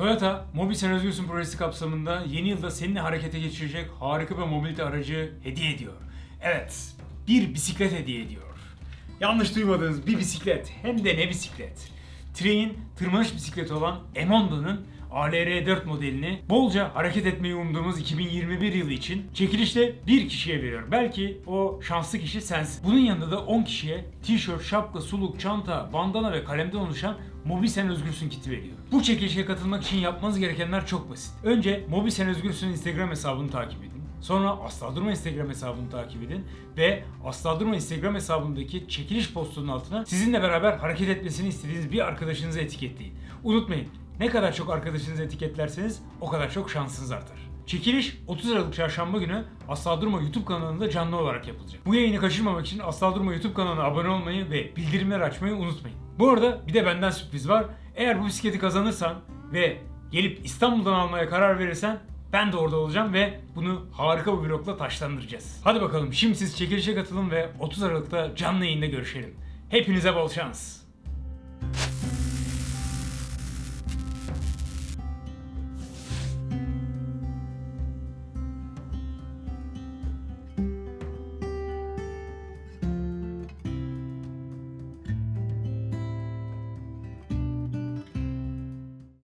Toyota, Mobil Sen Özgürsün projesi kapsamında yeni yılda seninle harekete geçirecek harika bir mobilite aracı hediye ediyor. Evet, bir bisiklet hediye ediyor. Yanlış duymadınız, bir bisiklet. Hem de ne bisiklet. Trey'in tırmanış bisikleti olan Emonda'nın ALR4 modelini bolca hareket etmeyi umduğumuz 2021 yılı için çekilişte bir kişiye veriyor. Belki o şanslı kişi sensin. Bunun yanında da 10 kişiye tişört, şapka, suluk, çanta, bandana ve kalemden oluşan Mobil Sen Özgürsün kiti veriyor. Bu çekilişe katılmak için yapmanız gerekenler çok basit. Önce Mobil Sen Özgürsün Instagram hesabını takip edin. Sonra Asla Durma Instagram hesabını takip edin ve Asla Durma Instagram hesabındaki çekiliş postunun altına sizinle beraber hareket etmesini istediğiniz bir arkadaşınızı etiketleyin. Unutmayın ne kadar çok arkadaşınızı etiketlerseniz o kadar çok şansınız artar. Çekiliş 30 Aralık Çarşamba günü Asla Durma YouTube kanalında canlı olarak yapılacak. Bu yayını kaçırmamak için Asla Durma YouTube kanalına abone olmayı ve bildirimleri açmayı unutmayın. Bu arada bir de benden sürpriz var. Eğer bu bisikleti kazanırsan ve gelip İstanbul'dan almaya karar verirsen ben de orada olacağım ve bunu harika bir vlogla taşlandıracağız. Hadi bakalım şimdi siz çekilişe katılın ve 30 Aralık'ta canlı yayında görüşelim. Hepinize bol şans.